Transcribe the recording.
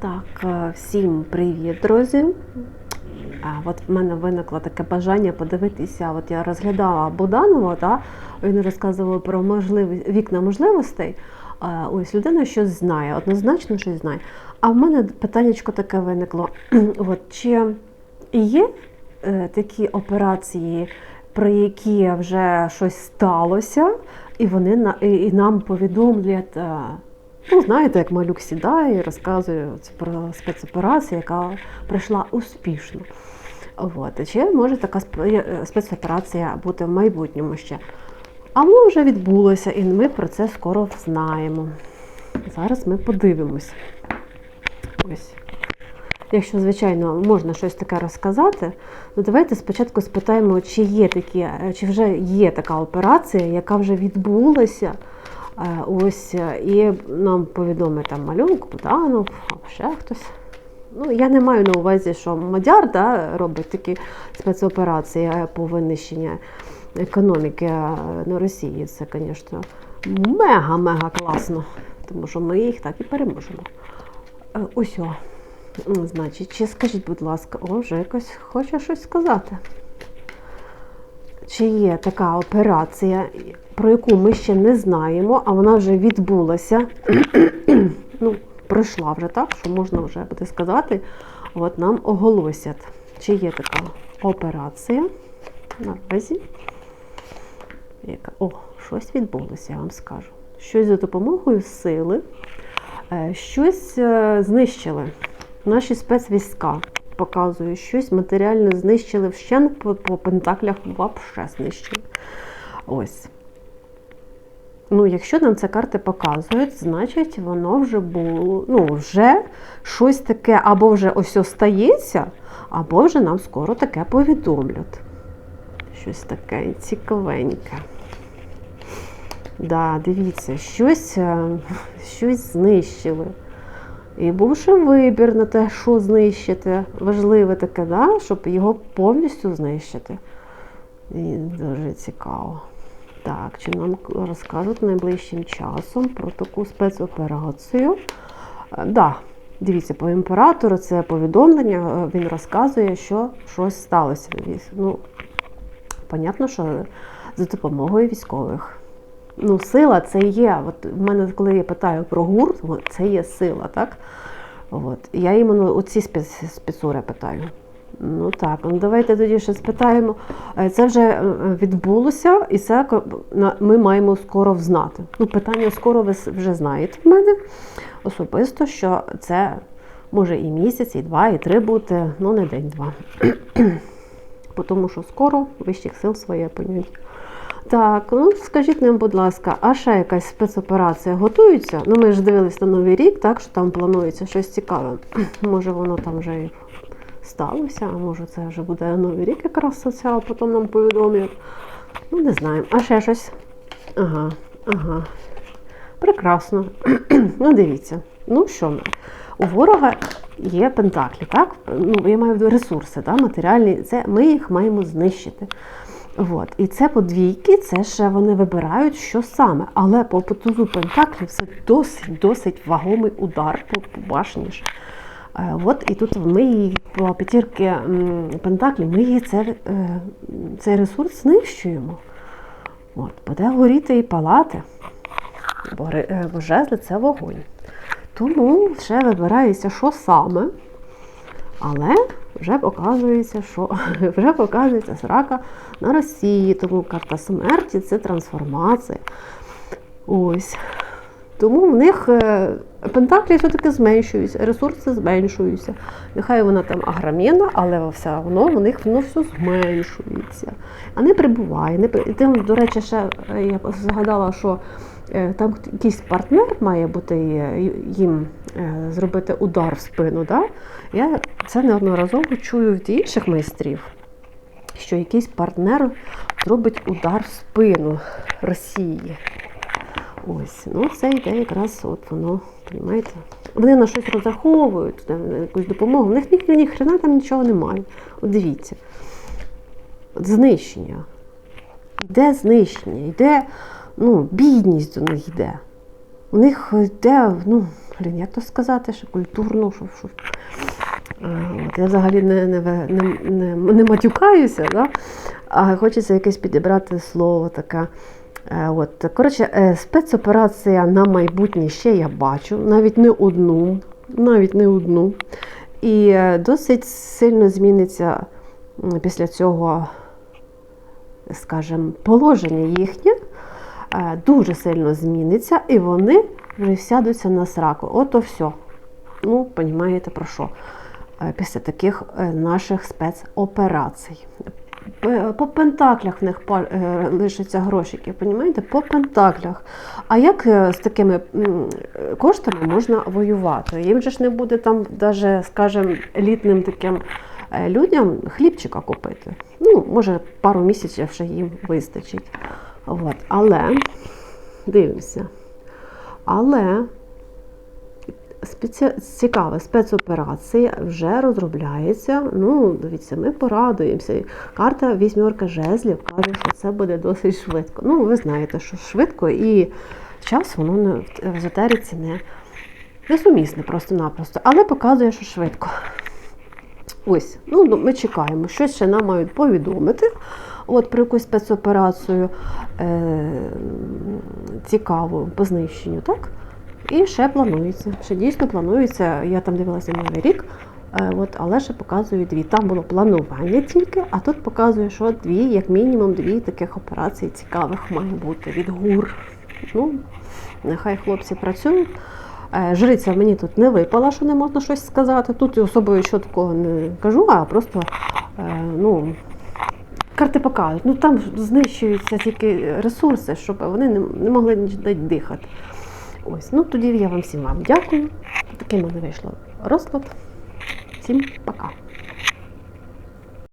Так, е, всім привіт, друзі. А, от в мене виникло таке бажання подивитися. От я розглядала Богданова, та, він розказував про можливі, вікна можливостей. Ось людина щось знає, однозначно щось знає. А в мене питаннячко таке виникло. От, чи є е, такі операції, про які вже щось сталося, і вони на, і, і нам повідомлять. Ну, знаєте, як малюк сідає і розказує про спецоперацію, яка пройшла успішно. От. Чи може така е, спецоперація бути в майбутньому ще? А воно вже відбулося, і ми про це скоро знаємо. Зараз ми подивимось. Ось. Якщо, звичайно, можна щось таке розказати, ну давайте спочатку спитаємо, чи є такі, е, чи вже є така операція, яка вже відбулася. Е, Ось е, і нам повідомить там малюк, Буданов, або ще хтось. Ну, я не маю на увазі, що Мадяр да, робить такі спецоперації е, по винищенню економіки на Росії. Це, звісно, мега-мега класно, тому що ми їх так і переможемо. Ось Значить, чи скажіть, будь ласка, о, вже якось хоче щось сказати. Чи є така операція, про яку ми ще не знаємо, а вона вже відбулася. ну, пройшла вже так, що можна вже буде сказати. От нам оголосять, чи є така операція наразі. Яка... О, щось відбулося, я вам скажу. Щось за допомогою сили, е, щось е, знищили. Наші спецвійська показують, щось матеріально знищили вщент по, по пентаклях вообще знищили. Ось. Ну, якщо нам це карти показують, значить воно вже було, ну, вже щось таке, або вже ось остається, або вже нам скоро таке повідомлять. Щось таке цікавеньке. Да, дивіться, щось, е, щось знищили. І був ще вибір на те, що знищити. Важливе таке, да? щоб його повністю знищити. І дуже цікаво. Так, чи нам розкажуть найближчим часом про таку спецоперацію? Е, Да, дивіться, по імператору це повідомлення, е, він розказує, що щось сталося. Ну, понятно, що за допомогою військових. Ну, сила це є. От в мене, коли я питаю про гурт, це є сила, так? От. Я іменно оці спецури питаю. Ну так, ну давайте тоді ще спитаємо. Е, Це вже е, відбулося, і це ми маємо скоро взнати. Ну, питання скоро ви вже знаєте в мене особисто, що це може і місяць, і два, і три бути, ну не день-два. Тому що скоро вищих сил своє поняття. Так, ну скажіть нам, будь ласка, а ще якась спецоперація готується? Ну, ми ж дивились на Новий рік, так, що там планується щось цікаве. Може, воно там вже і сталося, а може це вже буде Новий рік якраз соціал, потім нам повідомлять. Ну, не знаємо. А ще щось? Ага, ага. Прекрасно. ну, дивіться. Ну що ми? У ворога є пентаклі, так? Ну, я маю в виду ресурси, так? матеріальні. Це ми їх маємо знищити. От. І це подвійки, це ще вони вибирають, що саме. Але по потузу пентаклів це досить досить вагомий удар по, по башні. ж. Е, От і тут ми її по п'ятірки пентаклів, ми її це, е, цей ресурс знищуємо. От, буде горіти і палати. Бо, е, бо жезли це вогонь. Тому ще вибирається, що саме. Але вже показується, що вже показується срака на Росії, тому карта смерті це трансформація. Ось. Тому в них е, пентаклі все-таки зменшуються, ресурси зменшуються. Нехай вона там агромінна, але все одно в них воно все зменшується. А не прибуває. Не, тим, до речі, ще е, я згадала, що е, там якийсь партнер має бути їм зробити удар в спину. Да? Я це неодноразово чую від інших майстрів, що якийсь партнер зробить удар в спину Росії. Ось, ну це йде якраз от воно, розумієте? Вони на щось розраховують, на якусь допомогу. В них ні, ні хрена там нічого немає. От дивіться. Знищення. Йде знищення, йде ну, бідність до них йде. У них йде, ну, блін, як то сказати, що культурну, що, що. Я взагалі не, не, не, не, не матюкаюся, да? а хочеться якесь підібрати слово таке. Е, От, коротше, е, спецоперація на майбутнє ще я бачу, навіть не одну, навіть не одну. І е, досить сильно зміниться після цього, скажімо, положення їхнє дуже сильно зміниться, і вони вже сядуться на сраку. Ото все. Ну, розумієте про що? Е, Після таких е, наших спецоперацій. По пентаклях в них е, лишаться грошики, розумієте? По пентаклях. А як е, з такими е, коштами можна воювати? Їм же ж не буде там, даже, скажімо, елітним таким е, людям хлібчика купити. Ну, може, пару місяців ще їм вистачить. От. Але дивимося. Але. Цікаве, спецоперація вже розробляється. Ну, дивіться, ми порадуємося. Карта вісьмерка жезлів каже, що це буде досить швидко. Ну, ви знаєте, що швидко і час воно в езотериці не несумісне просто-напросто, але показує, що швидко. Ось, ну ну, ми чекаємо, щось ще нам мають повідомити. От про якусь спецоперацію е, цікаву по знищенню, так? І ще планується. Ще дійсно планується. Я там дивилася новий рік, е, от, але ще показує дві. Там було планування тільки, а тут показує, що дві, як мінімум, дві таких операцій цікавих має бути від гур. Ну, нехай хлопці працюють. Е, Жриця мені тут не випала, що не можна щось сказати. Тут особою що такого не кажу, а просто е, ну, карти покажуть. Ну там знищуються тільки ресурси, щоб вони не, не могли ніде дихати. Ось, ну тоді я вам всім вам дякую. Таким мене вийшло розклад. Всім пока.